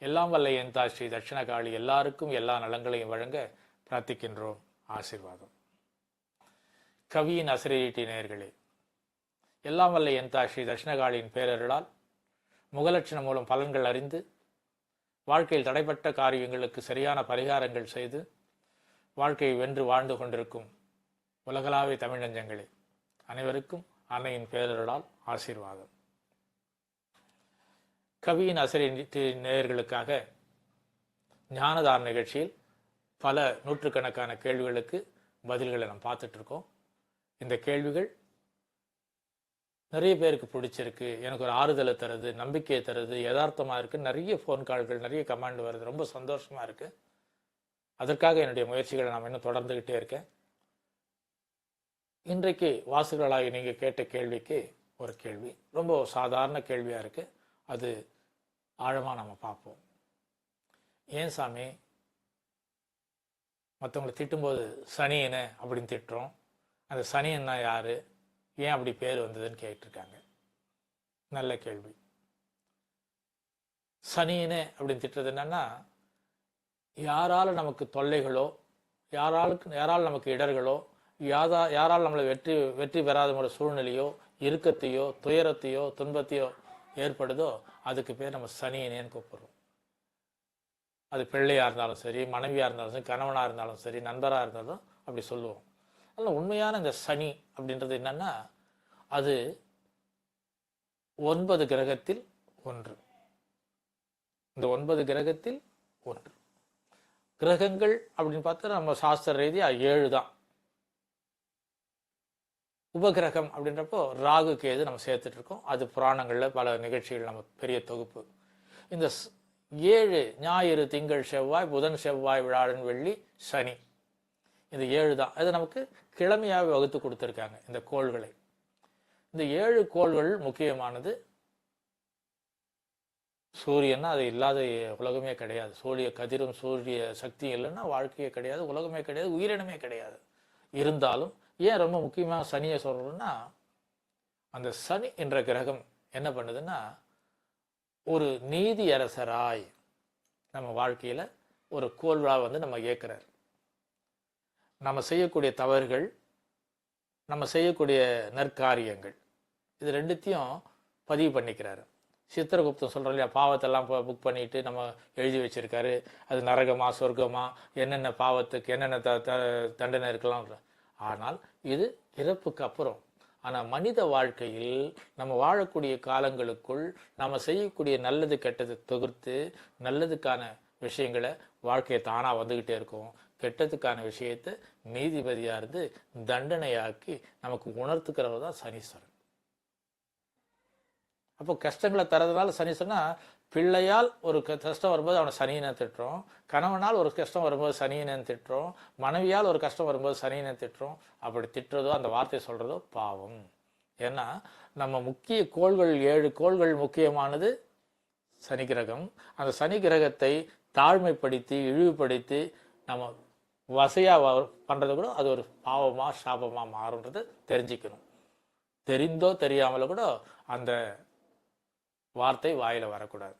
எல்லாம் வல்ல எந்தா ஸ்ரீ தட்சிணகாளி. எல்லாருக்கும் எல்லா நலங்களையும் வழங்க பிரார்த்திக்கின்றோம். ஆசிர்வாதம். கவியின் அசிரியீட்டி நேயர்களே எல்லாம் வல்ல எந்தா ஸ்ரீ தட்சிணகாளியின் பேரர்களால் முகலட்சணம் மூலம் பலன்கள் அறிந்து வாழ்க்கையில் தடைப்பட்ட காரியங்களுக்கு சரியான பரிகாரங்கள் செய்து வாழ்க்கையை வென்று வாழ்ந்து கொண்டிருக்கும் உலகளாவிய தமிழ்நஞ்சங்களே அனைவருக்கும் அன்னையின் பேரர்களால் ஆசீர்வாதம். கவியின் அசரி நேயர்களுக்காக ஞானதார நிகழ்ச்சியில் பல நூற்றுக்கணக்கான கேள்விகளுக்கு பதில்களை நம்ம பார்த்துட்ருக்கோம். இந்த கேள்விகள் நிறைய பேருக்கு பிடிச்சிருக்கு. எனக்கு ஒரு ஆறுதலை தருது நம்பிக்கையை தருது யதார்த்தமாக இருக்குது நிறைய ஃபோன் கால்கள் நிறைய கமாண்ட் வருது. ரொம்ப சந்தோஷமாக இருக்குது அதற்காக என்னுடைய முயற்சிகளை நான் இன்னும் தொடர்ந்துக்கிட்டே இருக்கேன். இன்றைக்கு வாசகர்களாகி நீங்கள் கேட்ட கேள்விக்கு ஒரு கேள்வி. ரொம்ப சாதாரண கேள்வியாக இருக்குது அது ஆழமாக நம்ம பார்ப்போம். ஏன் சாமி? மற்றவங்களை திட்டும்போது சனியனை அப்படின்னு திட்டுறோம். அந்த சனியன்னா யார்? ஏன் அப்படி பேர் வந்ததுன்னு கேட்டிருக்காங்க. நல்ல கேள்வி. சனியனே அப்படின்னு திட்டுறது என்னன்னா யாரால் நமக்கு தொல்லைகளோ யாராலுக்கு யாரால் நமக்கு இடர்களோ யாதா யாரால் நம்மளை வெற்றி வெற்றி பெறாத ஒரு சூழ்நிலையோ இறுக்கத்தையோ துயரத்தையோ துன்பத்தையோ ஏற்படுதோ அதுக்கு பேர் நம்ம சனியனேன்னு கூப்பிடுறோம். அது பிள்ளையாக இருந்தாலும் சரி மனைவியாக இருந்தாலும் சரி கணவனாக இருந்தாலும் சரி நண்பராக இருந்தாலும் அப்படி சொல்லுவோம். அதில் உண்மையான இந்த சனி அப்படின்றது என்னன்னா அது ஒன்பது கிரகத்தில் ஒன்று. இந்த ஒன்பது கிரகத்தில் ஒன்று. கிரகங்கள் அப்படின்னு பார்த்தா நம்ம சாஸ்திர ரீதியாக ஏழு தான். உபகிரகம் அப்படின்றப்போ ராகு கேது நம்ம சேர்த்துட்டு இருக்கோம் அது புராணங்களில் பல நிகழ்ச்சிகள் நம்ம பெரிய தொகுப்பு. இந்த ஸ்- ஏழு ஞாயிறு திங்கள் செவ்வாய் புதன் செவ்வாய் விழாடன் வெள்ளி சனி. இந்த ஏழு தான். அது நமக்கு கிழமையாக வகுத்து கொடுத்துருக்காங்க இந்த கோள்களை. இந்த ஏழு கோள்கள் முக்கியமானது சூரியன்னா அது இல்லாத உலகமே கிடையாது. சூரிய கதிரும் சூரிய சக்தி இல்லைன்னா வாழ்க்கையே கிடையாது. உலகமே கிடையாது. உயிரினமே கிடையாது. இருந்தாலும் ஏன் ரொம்ப முக்கியமாக சனியை சொல்கிறோம்னா அந்த சனி என்ற கிரகம் என்ன பண்ணுதுன்னா ஒரு நீதி அரசராய் நம்ம வாழ்க்கையில் ஒரு கோல்வாக வந்து நம்ம ஏற்கிறார் நம்ம செய்யக்கூடிய தவறுகள் நம்ம செய்யக்கூடிய நற்காரியங்கள் இது ரெண்டுத்தையும் பதிவு பண்ணிக்கிறாரு. சித்திரகுப்தன் சொல்கிறோம் இல்லையா பாவத்தெல்லாம் புக் பண்ணிட்டு நம்ம எழுதி வச்சுருக்காரு. அது நரகமா சொர்க்கமா என்னென்ன பாவத்துக்கு என்னென்ன த த- தண்டனை இருக்கலாம். ஆனால் இது இறப்புக்கு அப்புறம். ஆனால் மனித வாழ்க்கையில் நம்ம வாழக்கூடிய காலங்களுக்குள் நம்ம செய்யக்கூடிய நல்லது கெட்டது தொகுத்து நல்லதுக்கான விஷயங்களை வாழ்க்கையை தானாக வந்துக்கிட்டே இருக்கும். கெட்டதுக்கான விஷயத்தை நீதிபதியாக இருந்து தண்டனையாக்கி நமக்கு உணர்த்துக்கிறவர் தான் சனீஸ்வரன். அப்போ கஷ்டங்களை தரதுனால சனி சொன்னால் பிள்ளையால் ஒரு கஷ்டம் வரும்போது அவனை சனியினை திட்டுறோம். கணவனால் ஒரு கஷ்டம் வரும்போது சனியினை திட்டுறோம். மனைவியால் ஒரு கஷ்டம் வரும்போது சனியினை திட்டுறோம். அப்படி திட்டுறதோ அந்த வார்த்தையை சொல்கிறதோ பாவம். ஏன்னா நம்ம முக்கிய கோள்கள் ஏழு கோள்கள் முக்கியமானது சனி கிரகம். அந்த சனி கிரகத்தை தாழ்மைப்படுத்தி இழிவுபடுத்தி நம்ம வசையாக பண்ணுறது கூட அது ஒரு பாவமாக சாபமாக மாறுன்றது தெரிஞ்சுக்கணும். தெரிந்தோ தெரியாமலோ கூட அந்த வார்த்தை வாயில வரக்கூடாது.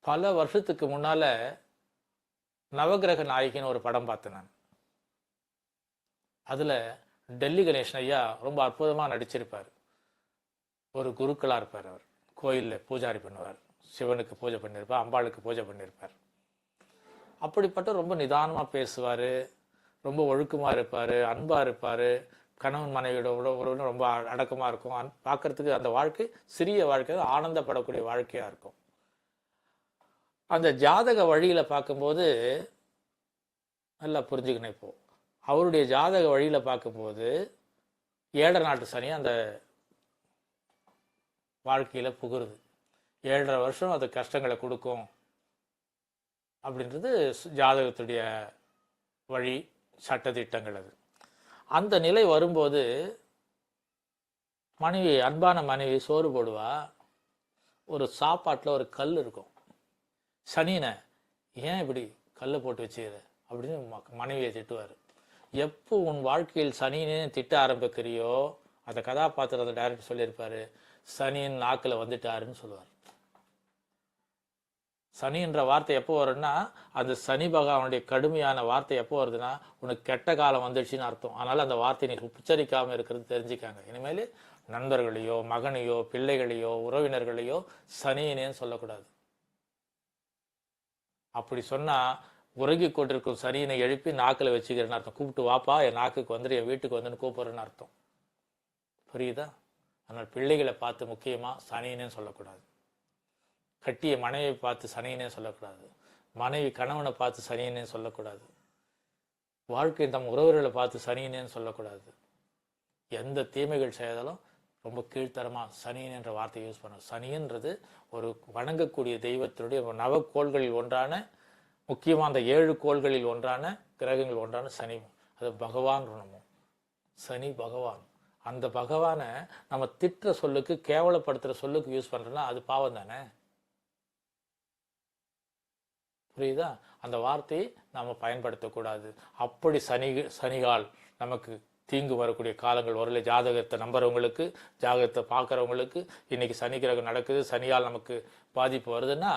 பல வருஷத்துக்கு முன்னால் நவகிரக நாயகின்னு ஒரு படம் பார்த்தேன் நான். அதில் டெல்லி கணேசன் ஐயா ரொம்ப அற்புதமாக நடிச்சிருப்பார். ஒரு குருக்களாக இருப்பார் அவர். கோயிலில் பூஜாரி பண்ணுவார். சிவனுக்கு பூஜை பண்ணியிருப்பார் அம்பாளுக்கு பூஜை பண்ணியிருப்பார் அப்படிப்பட்ட ரொம்ப நிதானமாக பேசுவார். ரொம்ப ஒழுக்கமாக இருப்பார் அன்பாக இருப்பார். கணவன் மனைவியோட உற- உறவு ரொம்ப அடக்கமாக இருக்கும். பார்க்கறதுக்கு அந்த வாழ்க்கை சிறிய வாழ்க்கை ஆனந்தப்படக்கூடிய வாழ்க்கையாக இருக்கும். அந்த ஜாதக வழியில் பார்க்கும்போது நல்லா புரிஞ்சுக்கணும் இப்போ. அவருடைய ஜாதக வழியில் பார்க்கும்போது ஏழரை நாட்டு சனி அந்த வாழ்க்கையில் புகுருது. ஏழரை வருஷம் அது கஷ்டங்களை கொடுக்கும். அப்படின்றது ஜாதகத்துடைய வழி சட்டத்திட்டங்கள் அது. அந்த நிலை வரும்போது மனைவி அன்பான மனைவி சோறு போடுவா. ஒரு சாப்பாட்டில் ஒரு கல் இருக்கும். சனினை ஏன் இப்படி கல்லை போட்டு வச்சுக்கிற? அப்படின்னு மனைவியை திட்டுவார். எப்போ உன் வாழ்க்கையில் சனியனே திட்ட ஆரம்பிக்கிறியோ அந்த கதாபாத்திரத்தை டைரக்டர் சொல்லியிருப்பார். சனியின் நாக்கில் வந்துட்டாருன்னு சொல்லுவார். சனின்ற வார்த்தை எப்போ வரும்னா அந்த சனி பகவானுடைய கடுமையான வார்த்தை எப்போ வருதுன்னா உனக்கு கெட்ட காலம் வந்துடுச்சுன்னு அர்த்தம். அதனால் அந்த வார்த்தையை நீ உச்சரிக்காமல் இருக்கிறது தெரிஞ்சுக்காங்க. இனிமேல் நண்பர்களையோ மகனையோ பிள்ளைகளையோ உறவினர்களையோ சனியினேன்னு சொல்லக்கூடாது. அப்படி சொன்னால் உறங்கி கொண்டிருக்கும் சனியினை எழுப்பி நாக்கில் வச்சுக்கிறேன்னு அர்த்தம். கூப்பிட்டு வாப்பா என் நாக்குக்கு வந்துடு என் வீட்டுக்கு வந்துன்னு கூப்பிடுறேன்னு அர்த்தம். புரியுதா? அதனால் பிள்ளைகளை பார்த்து முக்கியமாக சனியினேன்னு சொல்லக்கூடாது. கட்டிய மனைவியை பார்த்து சனியனே சொல்லக்கூடாது. மனைவி கணவனை பார்த்து சனியனே சொல்லக்கூடாது. வாழ்க்கை தம் உறவுகளை பார்த்து சனியனேன்னு சொல்லக்கூடாது. எந்த தீமைகள் செய்தாலும் ரொம்ப கீழ்த்தரமாக சனியன் என்ற வார்த்தையை யூஸ் பண்ணணும். சனியன்றது ஒரு வணங்கக்கூடிய தெய்வத்தினுடைய நவக்கோள்களில் ஒன்றான முக்கியமாக அந்த ஏழு கோள்களில் ஒன்றான கிரகங்கள் ஒன்றான சனி. அது பகவான் ரணமும் சனி பகவான். அந்த பகவானை நம்ம திட்டுற சொல்லுக்கு கேவலப்படுத்துகிற சொல்லுக்கு யூஸ் பண்ணுறோன்னா அது பாவம் தானே? புரியுதா? அந்த வார்த்தையை நாம் பயன்படுத்தக்கூடாது. அப்படி சனி சனிகால் நமக்கு தீங்கு வரக்கூடிய காலங்கள் வரல. ஜாதகத்தை நம்புறவங்களுக்கு ஜாதகத்தை பார்க்குறவங்களுக்கு இன்னைக்கு சனி கிரகம் நடக்குது. சனியால் நமக்கு பாதிப்பு வருதுன்னா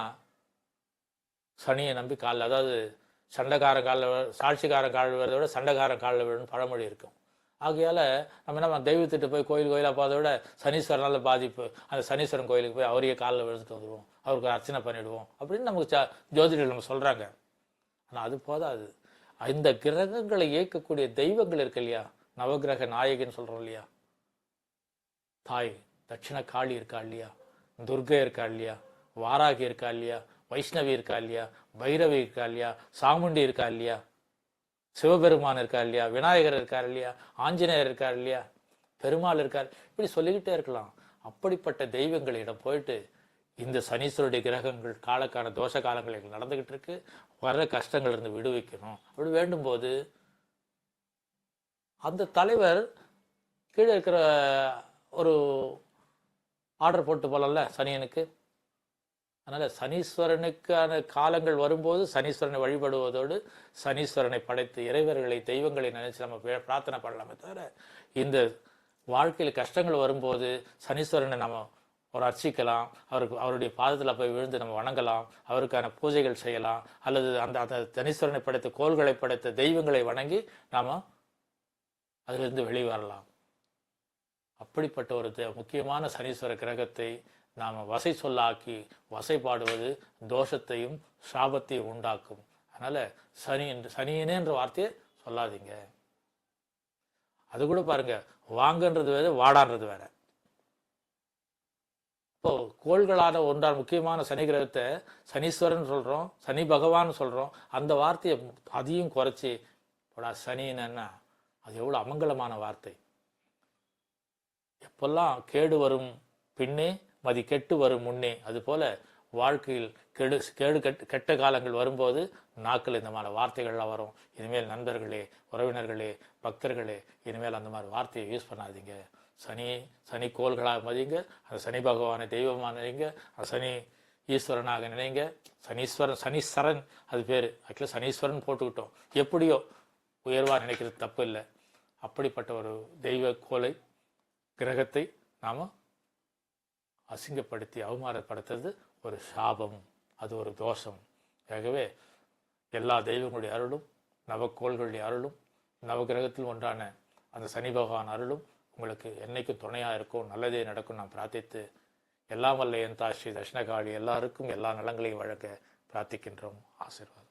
சனியை நம்பி காலில் அதாவது சண்டைக்காரன் காலில் சாட்சிக்கார சாட்சிக்காரன் காலில் விட சண்டைக்காரன் காலில் விழுன்னு பழமொழி இருக்கும். ஆகையால் நம்ம என்ன பண்ண- தெய்வத்திட்டு போய் கோயில் கோயிலாக பார்த்ததை விட சனீஸ்வரனால் பாதிப்பு. அந்த சனீஸ்வரன் கோயிலுக்கு போய் அவரையே காலில் விழுந்துட்டு வந்துடுவோம் அவருக்கு அர்ச்சனை பண்ணிவிடுவோம் அப்படின்னு நமக்கு ச- ஜோதிடர்கள் நம்ம சொல்கிறாங்க ஆனால் அது போதாது. இந்த கிரகங்களை இயக்கக்கூடிய தெய்வங்கள் இருக்கு இல்லையா? நவகிரக நாயகின்னு சொல்கிறோம் இல்லையா? தாய் தட்சிண காளி இருக்கா இல்லையா? துர்கை இருக்கா இல்லையா? வாராகி இருக்கா இல்லையா? வைஷ்ணவி இருக்கா இல்லையா? பைரவி இருக்கா இல்லையா? சாமுண்டி இருக்கா இல்லையா? சிவபெருமான் இருக்கார் இல்லையா? விநாயகர் இருக்கார் இல்லையா? ஆஞ்சநேயர் இருக்கார் இல்லையா? பெருமாள் இருக்கார். இப்படி சொல்லிக்கிட்டே இருக்கலாம். அப்படிப்பட்ட தெய்வங்களிடம் போயிட்டு இந்த சனீஸ்வருடைய கிரகங்கள் காலக்கான தோஷ காலங்கள் நடந்துகிட்டு இருக்கு. வர்ற கஷ்டங்கள் இருந்து விடுவிக்கணும். அப்படி வேண்டும் போது அந்த தலைவர் கீழே இருக்கிற ஒரு ஆர்டர் போட்டு போகலாம்ல சனியனுக்கு? அதனால் சனீஸ்வரனுக்கான காலங்கள் வரும்போது சனீஸ்வரனை வழிபடுவதோடு சனீஸ்வரனை படைத்து இறைவர்களை தெய்வங்களை நினைச்சு நம்ம பிரார்த்தனை பண்ணலாமே தவிர இந்த வாழ்க்கையில் கஷ்டங்கள் வரும்போது சனீஸ்வரனை நம்ம ஒரு அர்ச்சிக்கலாம் அவருக்கு அவருடைய பாதத்தில் போய் விழுந்து நம்ம வணங்கலாம் அவருக்கான பூஜைகள் செய்யலாம் அல்லது அந்த அந்த சனீஸ்வரனை படைத்த கோள்களை படைத்த தெய்வங்களை வணங்கி நாம் அதிலிருந்து வெளிவரலாம். அப்படிப்பட்ட ஒரு முக்கியமான சனீஸ்வர கிரகத்தை நாம் வசை சொல்லாக்கி வசைப்பாடுவது தோஷத்தையும் சாபத்தையும் உண்டாக்கும். அதனால சனி என்று சனியனே என்ற வார்த்தையை சொல்லாதீங்க. அது கூட பாருங்க வாங்கன்றது வேறு வாடான்றது வேற. இப்போ கோள்களான ஒன்றான முக்கியமான சனி கிரகத்தை சனீஸ்வரன் சொல்கிறோம் சனி பகவான் சொல்கிறோம் அந்த வார்த்தையை அதையும் குறைச்சி போடா சனின்னா அது எவ்வளோ அமங்கலமான வார்த்தை. எப்பெல்லாம் கேடு வரும் பின்னே மதி கெட்டு வரும் முன்னே. அதுபோல வாழ்க்கையில் கெடு கேடு கெட்டு கெட்ட காலங்கள் வரும்போது நாக்கில் இந்த மாதிரி வார்த்தைகள்லாம் வரும். இனிமேல் நண்பர்களே உறவினர்களே பக்தர்களே இனிமேல் அந்த மாதிரி வார்த்தையை யூஸ் பண்ணாதீங்க. சனி சனி கோள்களாக மதிங்க அந்த சனி பகவானை தெய்வமாக நினைங்க அந்த சனி ஈஸ்வரனாக நினைங்க சனீஸ்வரன் சனீஸ்வரன் அது பேர். ஆக்சுவலாக சனீஸ்வரன் போட்டுக்கிட்டோம். எப்படியோ உயர்வாக நினைக்கிறது தப்பு இல்லை. அப்படிப்பட்ட ஒரு தெய்வ கோலை கிரகத்தை நாம் அசிங்கப்படுத்தி அவமானப்படுத்துறது ஒரு சாபம் அது ஒரு தோஷம். ஆகவே எல்லா தெய்வங்களுடைய அருளும் நவக்கோள்களுடைய அருளும் நவகிரகத்தில் ஒன்றான அந்த சனி பகவான் அருளும் உங்களுக்கு என்னைக்கும் துணையாக இருக்கும் நல்லதே நடக்கும் நான் பிரார்த்தித்து எல்லாம் வல்ல என் தாஸ்ரீ தட்சிணகாளி எல்லாருக்கும் எல்லா நலங்களையும் வழங்க பிரார்த்திக்கின்றோம். ஆசீர்வாதம்.